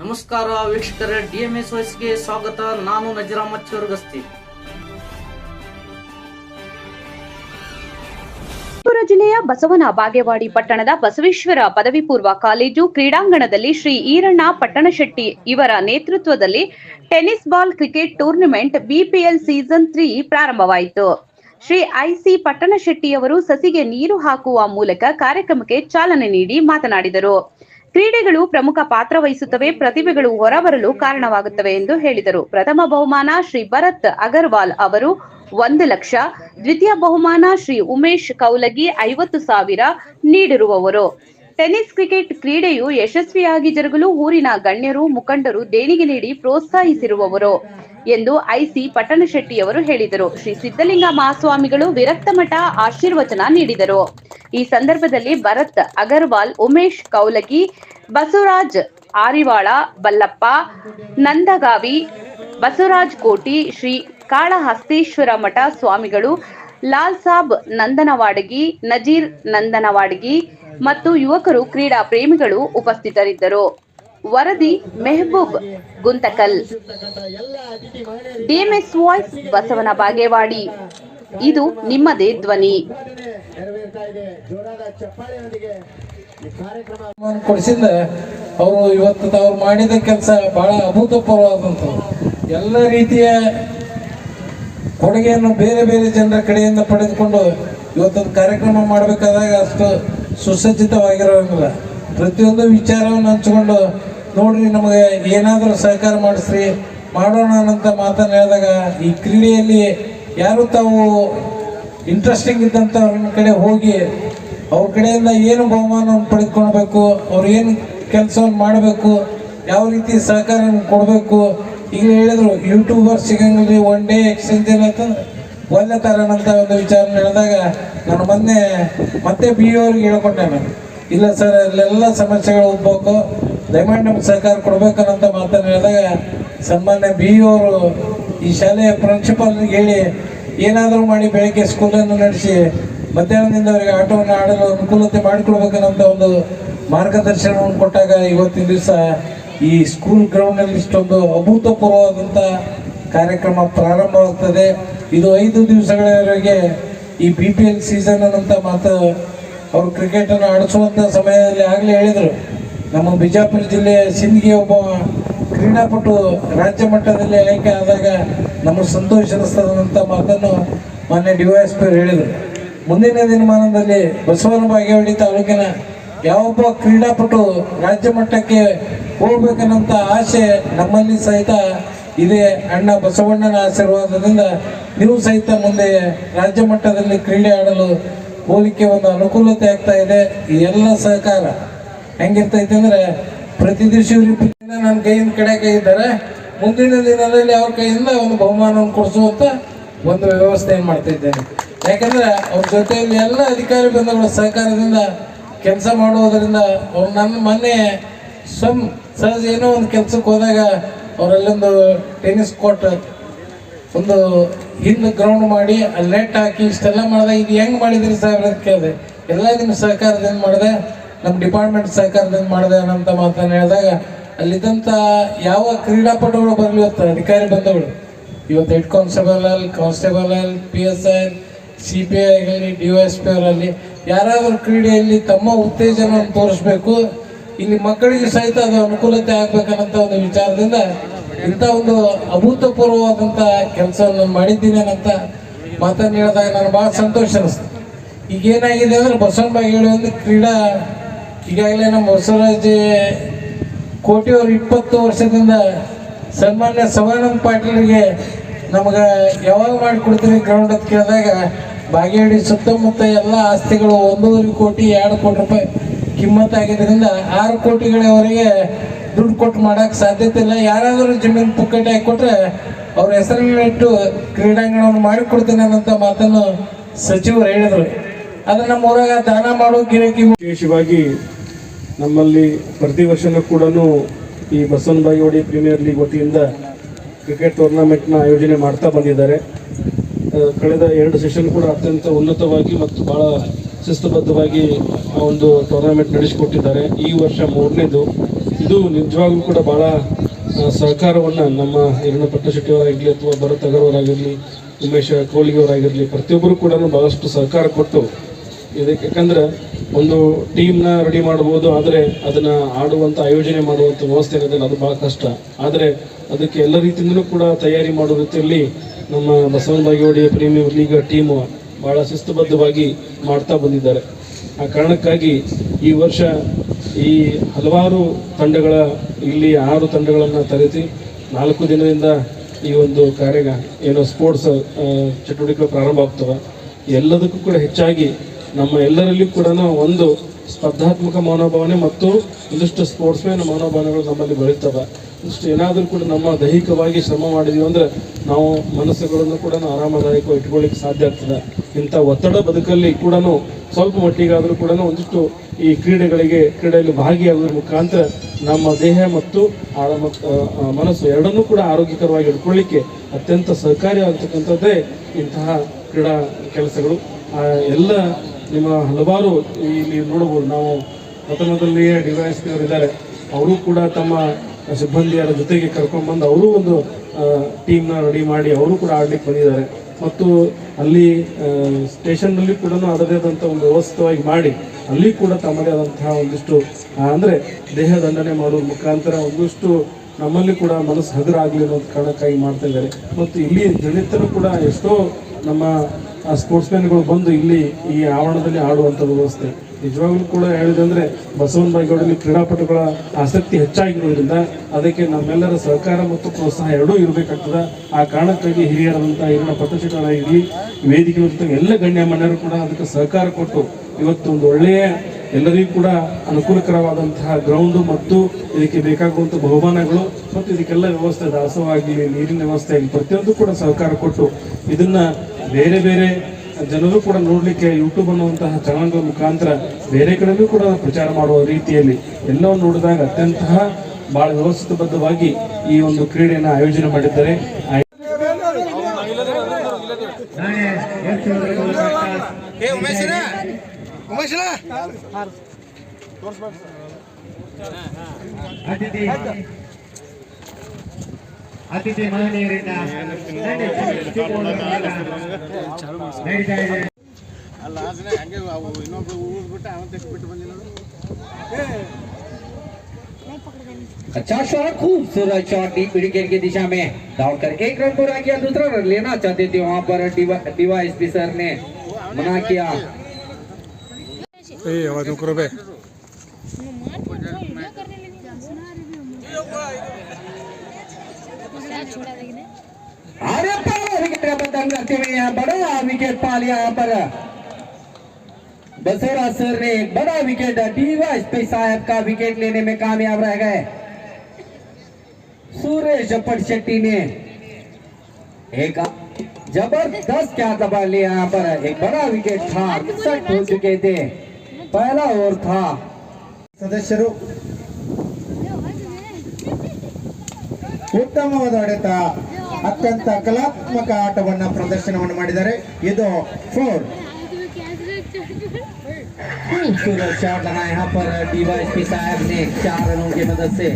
ನಮಸ್ಕಾರ ವೀಕ್ಷಕರೇ ಡಿಎಂಎಸ್ ವಯಸ್ಸಿಗೆ ಸ್ವಾಗತ. ನಾನು ನಜರಾಮ ಚೌರ್ಗಸ್ತಿ. ಜಿಲ್ಲೆಯ ಬಸವನ ಬಾಗೇವಾಡಿ ಪಟ್ಟಣದ ಬಸವೇಶ್ವರ ಪದವಿ ಪೂರ್ವ ಕಾಲೇಜು ಕ್ರೀಡಾಂಗಣದಲ್ಲಿ ಶ್ರೀ ಈರಣ್ಣ ಪಟ್ಟಣಶೆಟ್ಟಿ ಇವರ ನೇತೃತ್ವದಲ್ಲಿ tennis ball cricket tournament BPL season three ಪ್ರಾರಂಭವಾಯಿತು. ಶ್ರೀ ಐಸಿ ಪಟ್ಟಣಶೆಟ್ಟಿಯವರು ಸಸಿಗೆ ನೀರು ಹಾಕುವ ಮೂಲಕ ಕಾರ್ಯಕ್ರಮಕ್ಕೆ ಚಾಲನೆ ನೀಡಿ ಮಾತನಾಡಿದರು. ಕ್ರೀಡೆಗಳು ಪ್ರಮುಖ ಪಾತ್ರ ವಹಿಸುತ್ತವೆ, ಪ್ರತಿಭೆಗಳು ಹೊರಬರಲು ಕಾರಣವಾಗುತ್ತವೆ ಎಂದು ಹೇಳಿದರು. ಪ್ರಥಮ ಬಹುಮಾನ ಶ್ರೀ ಭರತ್ ಅಗರ್ವಾಲ್ ಅವರು ಒಂದು ಲಕ್ಷ, ದ್ವಿತೀಯ ಬಹುಮಾನ ಶ್ರೀ ಉಮೇಶ್ ಕೌಲಗಿ ಐವತ್ತು ಸಾವಿರ ನೀಡಿರುವವರು. ಟೆನಿಸ್ ಕ್ರಿಕೆಟ್ ಕ್ರೀಡೆಯು ಯಶಸ್ವಿಯಾಗಿ ಜರುಗಲು ಊರಿನ ಗಣ್ಯರು, ಮುಖಂಡರು ದೇಣಿಗೆ ನೀಡಿ ಪ್ರೋತ್ಸಾಹಿಸಿರುವವರು ಎಂದು ಐಸಿ ಪಟ್ಟಣಶೆಟ್ಟಿಯವರು ಹೇಳಿದರು. ಶ್ರೀ ಸಿದ್ದಲಿಂಗ ಮಹಾಸ್ವಾಮಿಗಳು ವಿರಕ್ತ ಮಠ ಆಶೀರ್ವಚನ ನೀಡಿದರು. ಈ ಸಂದರ್ಭದಲ್ಲಿ ಭರತ್ ಅಗರ್ವಾಲ್, ಉಮೇಶ್ ಕೌಲಗಿ, ಬಸವರಾಜ್ ಆರಿವಾಳ, ಬಲ್ಲಪ್ಪ, ನಂದಗಾವಿ, ಬಸವರಾಜ್ ಕೋಟಿ, ಶ್ರೀ ಕಾಳಹಸ್ತೇಶ್ವರ ಮಠ ಸ್ವಾಮಿಗಳು, ಲಾಲ್ ಸಾಬ್ ನಂದನವಾಡಗಿ, ನಜೀರ್ ನಂದನವಾಡಗಿ ಮತ್ತು ಯುವಕರು ಕ್ರೀಡಾ ಪ್ರೇಮಿಗಳು ಉಪಸ್ಥಿತರಿದ್ದರು. ವರದಿ ಮೆಹಬೂಬ್ ಗುಂತಕಲ್. DMS voice Basavana Bagewadi. ಇದು ನಿಮ್ಮದೇ ಧ್ವನಿ. ನೆರವೇರ್ತಾ ಇದೆ. ಜೋರಾದ ಚಪ್ಪಾಳೆಯೊಂದಿಗೆ ಈ ಕಾರ್ಯಕ್ರಮ ಕೊಡಿಸಿದ ಅವರು ಇವತ್ತು ತಾವು ಮಾಡಿದ ಕೆಲಸ ಬಹಳ ಅಭೂತಪೂರ್ವವಾದಂಥದ್ದು. ಎಲ್ಲ ರೀತಿಯ ಕೊಡುಗೆಯನ್ನು ಬೇರೆ ಬೇರೆ ಜನರ ಕಡೆಯಿಂದ ಪಡೆದುಕೊಂಡು ಇವತ್ತೊಂದು ಕಾರ್ಯಕ್ರಮ ಮಾಡಬೇಕಾದಾಗ ಅಷ್ಟು ಸುಸಜ್ಜಿತವಾಗಿರೋಂಗಿಲ್ಲ. ಪ್ರತಿಯೊಂದು ವಿಚಾರವನ್ನು ಹಂಚಿಕೊಂಡು, ನೋಡ್ರಿ, ನಮಗೆ ಏನಾದರೂ ಸಹಕಾರ ಮಾಡಿಸ್ರಿ, ಮಾಡೋಣ ಅಂತ ಮಾತನ್ನು ಹೇಳಿದಾಗ ಈ ಕ್ರೀಡೆಯಲ್ಲಿ ಯಾರು ತಾವು ಇಂಟ್ರೆಸ್ಟಿಂಗ್ ಇದ್ದಂಥ ಕಡೆ ಹೋಗಿ ಅವ್ರ ಕಡೆಯಿಂದ ಏನು ಬಹುಮಾನವನ್ನು ಪಡೆದುಕೊಳ್ಬೇಕು, ಅವ್ರು ಏನು ಕೆಲಸವನ್ನು ಮಾಡಬೇಕು, ಯಾವ ರೀತಿ ಸಹಕಾರ ಕೊಡಬೇಕು, ಈಗ ಹೇಳಿದ್ರು ಯೂಟ್ಯೂಬರ್ ಸಿಗಂಗಿಲ್ಲ ಒನ್ ಡೇ ಎಕ್ಸ್ಚೇಂಜ್ ಏನಾಯ್ತು ಒಳ್ಳೆ ತರೋಣಂತ ಒಂದು ವಿಚಾರ ಹೇಳಿದಾಗ ನಾನು ಮೊನ್ನೆ ಮತ್ತೆ ಬಿ ಅವ್ರಿಗೆ ಹೇಳ್ಕೊಂಡೆ ನಾನು. ಇಲ್ಲ ಸರ್, ಅಲ್ಲೆಲ್ಲ ಸಮಸ್ಯೆಗಳು ಹೋಗ್ಬೇಕು ದಯಮಾಡಿ ನಮ್ಗೆ ಸಹಕಾರ ಕೊಡ್ಬೇಕನ್ನಂತ ಮಾತನ್ನು ಹೇಳಿದಾಗ ಸನ್ಮಾನ್ಯ ಬಿ ಅವರು ಈ ಶಾಲೆಯ ಪ್ರಿನ್ಸಿಪಾಲ್ಗೆ ಹೇಳಿ ಏನಾದರೂ ಮಾಡಿ ಬೆಳಗ್ಗೆ ಸ್ಕೂಲನ್ನು ನಡೆಸಿ ಮಧ್ಯಾಹ್ನದಿಂದ ಅವರಿಗೆ ಆಟವನ್ನು ಆಡಲು ಅನುಕೂಲತೆ ಮಾಡಿಕೊಳ್ಬೇಕನ್ನೋ ಒಂದು ಮಾರ್ಗದರ್ಶನವನ್ನು ಕೊಟ್ಟಾಗ ಇವತ್ತಿನ ದಿವಸ ಈ ಸ್ಕೂಲ್ ಗ್ರೌಂಡಲ್ಲಿ ಇಷ್ಟೊಂದು ಅಭೂತಪೂರ್ವವಾದಂಥ ಕಾರ್ಯಕ್ರಮ ಪ್ರಾರಂಭವಾಗ್ತದೆ. ಇದು ಐದು ದಿವಸಗಳವರೆಗೆ ಈ ಬಿ ಪಿ ಎಲ್ ಸೀಸನ್ ಅಂತ ಮಾತು ಅವರು ಕ್ರಿಕೆಟನ್ನು ಆಡಿಸುವಂಥ ಸಮಯದಲ್ಲಿ ಆಗಲೇ ಹೇಳಿದರು. ನಮ್ಮ ಬಿಜಾಪುರ ಜಿಲ್ಲೆಯ ಸಿಂಧಿಗೆ ಒಬ್ಬ ಕ್ರೀಡಾಪಟು ರಾಜ್ಯ ಮಟ್ಟದಲ್ಲಿ ಆಯ್ಕೆ ಆದಾಗ ನಮಗೆ ಸಂತೋಷ ಮಾತನ್ನು ಮಾನ್ಯ ಡಿ ವೈ ಎಸ್ ಪಿ ಹೇಳಿದರು. ಮುಂದಿನ ದಿನಮಾನದಲ್ಲಿ ಬಸವನ ಬಾಗೇವಾಡಿ ತಾಲೂಕಿನ ಯಾವೊಬ್ಬ ಕ್ರೀಡಾಪಟು ರಾಜ್ಯ ಮಟ್ಟಕ್ಕೆ ಹೋಗ್ಬೇಕನ್ನಂತ ಆಸೆ ನಮ್ಮಲ್ಲಿ ಸಹಿತ ಇದೆ. ಅಣ್ಣ ಬಸವಣ್ಣನ ಆಶೀರ್ವಾದದಿಂದ ನೀವು ಸಹಿತ ಮುಂದೆ ರಾಜ್ಯ ಮಟ್ಟದಲ್ಲಿ ಕ್ರೀಡೆ ಆಡಲು ಹೋಲಿಕೆ ಒಂದು ಅನುಕೂಲತೆ ಆಗ್ತಾ ಇದೆ. ಎಲ್ಲ ಸಹಕಾರ ಹೆಂಗಿರ್ತೈತೆ ಅಂದ್ರೆ ಪ್ರತಿ ದಿವಸ ನನ್ನ ಕೈಯಿಂದ ಕೈ ಇದ್ದಾರೆ. ಮುಂದಿನ ದಿನದಲ್ಲಿ ಅವ್ರ ಕೈಯಿಂದ ಒಂದು ಬಹುಮಾನವನ್ನು ಕೊಡಿಸುವಂತ ಒಂದು ವ್ಯವಸ್ಥೆಯನ್ನು ಮಾಡ್ತಾ ಇದ್ದೇನೆ ಯಾಕಂದ್ರೆ ಅವ್ರ ಜೊತೆಯಲ್ಲಿ ಎಲ್ಲ ಅಧಿಕಾರಿ ಬಂಧುಗಳ ಸಹಕಾರದಿಂದ ಕೆಲಸ ಮಾಡುವುದರಿಂದ ಅವ್ರು ನನ್ನ ಮನೆ ಸ್ವಂ ಸಹಜ ಏನೋ ಒಂದು ಕೆಲ್ಸಕ್ಕೆ ಹೋದಾಗ ಅವರಲ್ಲೊಂದು ಟೆನ್ನಿಸ್ ಕೋರ್ಟ್ ಒಂದು ಹಿಂದೆ ಗ್ರೌಂಡ್ ಮಾಡಿ ಅಲ್ಲಿ ನೆಟ್ ಹಾಕಿ ಇಷ್ಟೆಲ್ಲ ಮಾಡಿದೆ. ಇದು ಹೆಂಗೆ ಮಾಡಿದ್ರಿ ಸಾಹೇಬ್ರ ಅಂತ ಕೇಳಿದೆ. ಎಲ್ಲ ನಿಮ್ಮ ಸಹಕಾರದಿಂದ ಮಾಡಿದೆ. ನಮ್ಮ ಡಿಪಾರ್ಟ್ಮೆಂಟ್ ಸಹಕಾರದಿಂದ ಮಾಡಿದೆ ಅನ್ನೋಂಥ ಮಾತನ್ನು ಹೇಳಿದಾಗ ಅಲ್ಲಿದ್ದಂಥ ಯಾವ ಕ್ರೀಡಾಪಟುಗಳು ಬರಲಿ ಇವತ್ತು ಅಧಿಕಾರಿ ಬಂದವಳು. ಇವತ್ತು ಹೆಡ್ ಕಾನ್ಸ್ಟೇಬಲ್ ಅಲ್ಲಿ ಕಾನ್ಸ್ಟೇಬಲ್ ಅಲ್ಲಿ P S I C P I ಆಗಲಿ ಡಿ ಎಸ್ ಪಿ ಅವರಲ್ಲಿ ಯಾರಾದರೂ ಕ್ರೀಡೆಯಲ್ಲಿ ತಮ್ಮ ಉತ್ತೇಜನವನ್ನು ತೋರಿಸ್ಬೇಕು, ಇಲ್ಲಿ ಮಕ್ಕಳಿಗೆ ಸಹಿತ ಅದು ಅನುಕೂಲತೆ ಆಗ್ಬೇಕನ್ನಂತ ಒಂದು ವಿಚಾರದಿಂದ ಇಂಥ ಒಂದು ಅಭೂತಪೂರ್ವವಾದಂಥ ಕೆಲಸವನ್ನು ನಾನು ಮಾಡಿದ್ದೀನಿ ಅನ್ನಂತ ಮಾತನ್ನು ಹೇಳಿದಾಗ ನಾನು ಭಾಳ ಸಂತೋಷ ಅನಿಸ್ತು. ಈಗ ಏನಾಗಿದೆ ಅಂದ್ರೆ ಬಸವನ ಬಾಗೇಳಿ ಒಂದು ಕ್ರೀಡಾ, ಈಗಾಗಲೇ ನಮ್ಮ ಬಸವರಾಜ ಕೋಟಿಯವರು ಇಪ್ಪತ್ತು ವರ್ಷದಿಂದ ಸನ್ಮಾನ್ಯ ಸವರ್ಣ ಪಾಟೀಲ್ಗೆ ನಮಗೆ ಯಾವಾಗ ಮಾಡಿಕೊಡ್ತೀರಿ ಗ್ರೌಂಡ್ ಅಂತ ಕೇಳಿದಾಗ ಬಾಗೇವಾಡಿ ಸುತ್ತಮುತ್ತ ಎಲ್ಲ ಆಸ್ತಿಗಳು ಒಂದೂವರೆ ಕೋಟಿ, ಎರಡು ಕೋಟಿ ರೂಪಾಯಿ ಕಿಮ್ಮತ್ತಾಗಿದ್ದರಿಂದ ಆರು ಕೋಟಿಗಳವರೆಗೆ ದುಡ್ಡು ಕೊಟ್ಟು ಮಾಡೋಕ್ಕೆ ಸಾಧ್ಯತೆ ಇಲ್ಲ. ಯಾರಾದರೂ ಜಮೀನು ಪುಕ್ಕಟ್ಟೆ ಹಾಕಿಕೊಟ್ರೆ ಅವ್ರ ಇಟ್ಟು ಕ್ರೀಡಾಂಗಣವನ್ನು ಮಾಡಿಕೊಡ್ತೇನೆ ಅನ್ನೋಂಥ ಮಾತನ್ನು ಸಚಿವರು ಹೇಳಿದರು. ಅದು ನಮ್ಮ ಊರಾಗ ದಾನ ಮಾಡೋ ಗಿರಕಿ ವಿಶೇಷವಾಗಿ ನಮ್ಮಲ್ಲಿ ಪ್ರತಿ ವರ್ಷನೂ ಕೂಡ ಈ ಬಸವನ ಬಾಗೇವಾಡಿ ಪ್ರೀಮಿಯರ್ ಲೀಗ್ ವತಿಯಿಂದ ಕ್ರಿಕೆಟ್ ಟೂರ್ನಮೆಂಟ್ನ ಆಯೋಜನೆ ಮಾಡ್ತಾ ಬಂದಿದ್ದಾರೆ. ಕಳೆದ ಎರಡು ಸೆಷನ್ ಕೂಡ ಅತ್ಯಂತ ಉನ್ನತವಾಗಿ ಮತ್ತು ಬಹಳ ಶಿಸ್ತುಬದ್ಧವಾಗಿ ಆ ಒಂದು ಟೂರ್ನಮೆಂಟ್ ನಡೆಸಿಕೊಟ್ಟಿದ್ದಾರೆ. ಈ ವರ್ಷ ಮೂರನೇದು. ಇದು ನಿಜವಾಗ್ಲೂ ಕೂಡ ಭಾಳ ಸಹಕಾರವನ್ನು ನಮ್ಮ ಹಿರಣ್ಣ ಪಟ್ಟಶೆಟ್ಟಿಯವರಾಗಿರಲಿ ಅಥವಾ ಭರತ್ ಅಗರ್ವರಾಗಿರಲಿ, ಉಮೇಶ್ ಕೋಳಿಯವರಾಗಿರಲಿ ಪ್ರತಿಯೊಬ್ಬರು ಕೂಡ ಭಾಳಷ್ಟು ಸಹಕಾರ ಕೊಟ್ಟು ಇದಕ್ಕೆ ಯಾಕಂದ್ರೆ ಒಂದು ಟೀಮ್ನ ರೆಡಿ ಮಾಡ್ಬೋದು, ಆದರೆ ಅದನ್ನು ಆಡುವಂಥ ಆಯೋಜನೆ ಮಾಡುವಂಥ ವ್ಯವಸ್ಥೆ ಇರೋದಿಲ್ಲ, ಅದು ಭಾಳ ಕಷ್ಟ. ಆದರೆ ಅದಕ್ಕೆ ಎಲ್ಲ ರೀತಿಯಿಂದಲೂ ಕೂಡ ತಯಾರಿ ಮಾಡೋ ರೀತಿಯಲ್ಲಿ ನಮ್ಮ ಬಸವನ ಬಾಗೇವಾಡಿಯ ಪ್ರೀಮಿಯರ್ ಲೀಗ್ ಟೀಮು ಭಾಳ ಶಿಸ್ತುಬದ್ಧವಾಗಿ ಮಾಡ್ತಾ ಬಂದಿದ್ದಾರೆ. ಆ ಕಾರಣಕ್ಕಾಗಿ ಈ ವರ್ಷ ಈ ಹಲವಾರು ತಂಡಗಳ, ಇಲ್ಲಿ ಆರು ತಂಡಗಳನ್ನು ತರಿಸಿ ನಾಲ್ಕು ದಿನದಿಂದ ಈ ಒಂದು ಕಾರ್ಯ ಏನು ಸ್ಪೋರ್ಟ್ಸ್ ಚಟುವಟಿಕೆ ಪ್ರಾರಂಭ ಆಗ್ತವೆ ಎಲ್ಲದಕ್ಕೂ ಕೂಡ ಹೆಚ್ಚಾಗಿ ನಮ್ಮ ಎಲ್ಲರಲ್ಲಿ ಕೂಡ ಒಂದು ಸ್ಪರ್ಧಾತ್ಮಕ ಮನೋಭಾವನೆ ಮತ್ತು ಒಂದಿಷ್ಟು ಸ್ಪೋರ್ಟ್ಸ್ ಮೇನ್ ಮನೋಭಾವನೆಗಳು ನಮ್ಮಲ್ಲಿ ಬೆಳೀತವೆ. ಇಷ್ಟು ಏನಾದರೂ ಕೂಡ ನಮ್ಮ ದೈಹಿಕವಾಗಿ ಶ್ರಮ ಮಾಡಿದೀವಿ ಅಂದ್ರೆ ನಾವು ಮನಸ್ಸುಗಳನ್ನು ಕೂಡ ಆರಾಮದಾಯಕ ಇಟ್ಕೊಳ್ಳಿಕ್ಕೆ ಸಾಧ್ಯ ಆಗ್ತದೆ. ಇಂಥ ಒತ್ತಡ ಬದುಕಲ್ಲಿ ಕೂಡ ಸ್ವಲ್ಪ ಮಟ್ಟಿಗಾದರೂ ಕೂಡ ಒಂದಿಷ್ಟು ಈ ಕ್ರೀಡೆಗಳಿಗೆ, ಕ್ರೀಡೆಯಲ್ಲಿ ಭಾಗಿಯಾಗುವ ಮುಖಾಂತರ ನಮ್ಮ ದೇಹ ಮತ್ತು ಮನಸ್ಸು ಎರಡನ್ನೂ ಕೂಡ ಆರೋಗ್ಯಕರವಾಗಿ ಇಟ್ಕೊಳ್ಳಿಕ್ಕೆ ಅತ್ಯಂತ ಸಹಕಾರಿಯಾಗತಕ್ಕಂಥದ್ದೇ ಇಂತಹ ಕ್ರೀಡಾ ಕೆಲಸಗಳು. ಎಲ್ಲ ನಿಮ್ಮ ಹಲವಾರು ಇಲ್ಲಿ ನೋಡಬಹುದು, ನಾವು ಪ್ರಥಮದಲ್ಲಿಯೇ ಡಿವೈಸ್ ಇದ್ದಾರೆ ಅವರು ಕೂಡ ತಮ್ಮ ಸಿಬ್ಬಂದಿಯರ ಜೊತೆಗೆ ಕರ್ಕೊಂಡ್ಬಂದು ಅವರು ಒಂದು ಟೀಮ್ನ ರೆಡಿ ಮಾಡಿ ಅವರು ಕೂಡ ಆಡ್ಲಿಕ್ಕೆ ಬಂದಿದ್ದಾರೆ. ಮತ್ತು ಅಲ್ಲಿ ಸ್ಟೇಷನ್ನಲ್ಲಿ ಕೂಡ ಅದರದೇ ಆದಂಥ ಒಂದು ವ್ಯವಸ್ಥಿತವಾಗಿ ಮಾಡಿ, ಅಲ್ಲಿ ಕೂಡ ತಮ್ಮದೇ ಆದಂತಹ ಒಂದಿಷ್ಟು ಅಂದರೆ ದೇಹ ದಂಡನೆ ಮಾಡುವ ಮುಖಾಂತರ ಒಂದಿಷ್ಟು ನಮ್ಮಲ್ಲಿ ಕೂಡ ಮನಸ್ಸು ಹಗುರ ಆಗಲಿ ಅನ್ನೋದು ಕಾರಣಕ್ಕಾಗಿ ಮಾಡ್ತಾ ಇದ್ದಾರೆ. ಮತ್ತು ಇಲ್ಲಿ ದಲಿತರು ಕೂಡ ಎಷ್ಟೋ ನಮ್ಮ ಸ್ಪೋರ್ಟ್ಸ್ಮನ್ಗಳು ಬಂದು ಇಲ್ಲಿ ಈ ಆವರಣದಲ್ಲಿ ಆಡುವಂಥ ವ್ಯವಸ್ಥೆ. ನಿಜವಾಗ್ಲೂ ಕೂಡ ಹೇಳಿದಂದ್ರೆ ಬಸವನ ಬಾಯಿಗೌಡಲ್ಲಿ ಕ್ರೀಡಾಪಟುಗಳ ಆಸಕ್ತಿ ಹೆಚ್ಚಾಗಿರೋದ್ರಿಂದ ಅದಕ್ಕೆ ನಮ್ಮೆಲ್ಲರ ಸಹಕಾರ ಮತ್ತು ಪ್ರೋತ್ಸಾಹ ಎರಡೂ ಇರಬೇಕಾಗ್ತದೆ. ಆ ಕಾರಣಕ್ಕಾಗಿ ಹಿರಿಯರಾದಂಥ ಹಿರಿಯ ಪಟ್ಟಚಿಟರಾಗಿರಲಿ ವೇದಿಕೆ ಎಲ್ಲ ಗಣ್ಯಮಾನ್ಯರು ಕೂಡ ಅದಕ್ಕೆ ಸಹಕಾರ ಕೊಟ್ಟು ಇವತ್ತೊಂದು ಒಳ್ಳೆಯ ಎಲ್ಲರಿಗೂ ಕೂಡ ಅನುಕೂಲಕರವಾದಂತಹ ಗ್ರೌಂಡು ಮತ್ತು ಇದಕ್ಕೆ ಬೇಕಾಗುವಂಥ ಬಹುಮಾನಗಳು ಮತ್ತು ಇದಕ್ಕೆಲ್ಲ ವ್ಯವಸ್ಥೆ ದಾಸೋಹ ಆಗಲಿ ನೀರಿನ ವ್ಯವಸ್ಥೆ ಆಗಲಿ ಪ್ರತಿಯೊಂದು ಕೂಡ ಸಹಕಾರ ಕೊಟ್ಟು ಇದನ್ನ ಬೇರೆ ಬೇರೆ ಜನರು ಕೂಡ ನೋಡಲಿಕ್ಕೆ ಯೂಟ್ಯೂಬ್ ಅನ್ನುವಂತಹ ಚಾನಲ್ಗಳ ಮುಖಾಂತರ ಬೇರೆ ಕಡೆಯೂ ಕೂಡ ಪ್ರಚಾರ ಮಾಡುವ ರೀತಿಯಲ್ಲಿ ಎಲ್ಲವನ್ನು ನೋಡಿದಾಗ ಅತ್ಯಂತ ಬಹಳ ವ್ಯವಸ್ಥಿತಬದ್ಧವಾಗಿ ಈ ಒಂದು ಕ್ರೀಡೆಯನ್ನು ಆಯೋಜನೆ ಮಾಡಿದ್ದಾರೆ. ನಾಳೆ ಎಷ್ಟು ಅತಿಥಿ ಅತಿಥಿ ಮಹನೀಯರಿಂದ ನಡೀತಾ ಇದೆ अच्छा शॉट खूबसूरत शॉट डीप विकेट की दिशा में दौड़कर एक रन पूरा किया दूसरा रन लेना चाहते थे वहां पर डिवाइस भी सर ने मना किया करते हुए यहाँ बड़ा विकेट पा लिया यहाँ पर। बसेरा सर ने बड़ा विकेट डीवाइस पे साहब का विकेट लेने में कामयाब रह गए। सुरेश पट शेट्टी ने एक ज़बरदस्त क्या दबा लिया यहाँ पर। एक बड़ा विकेट था सेट हो चुके थे। पहला ओवर था ಸದಸ್ಯರು ಉತ್ತಮವಾದ ಹೊಡೆತ ಅತ್ಯಂತ ಕಲಾತ್ಮಕ ಆಟವನ್ನ ಪ್ರದರ್ಶನವನ್ನು ಮಾಡಿದ್ದಾರೆ ಇದು ಫೋರ್ खूबसूरत शॉट लगा यहाँ पर डीवाइस पी साहब ने चार रनों की मदद से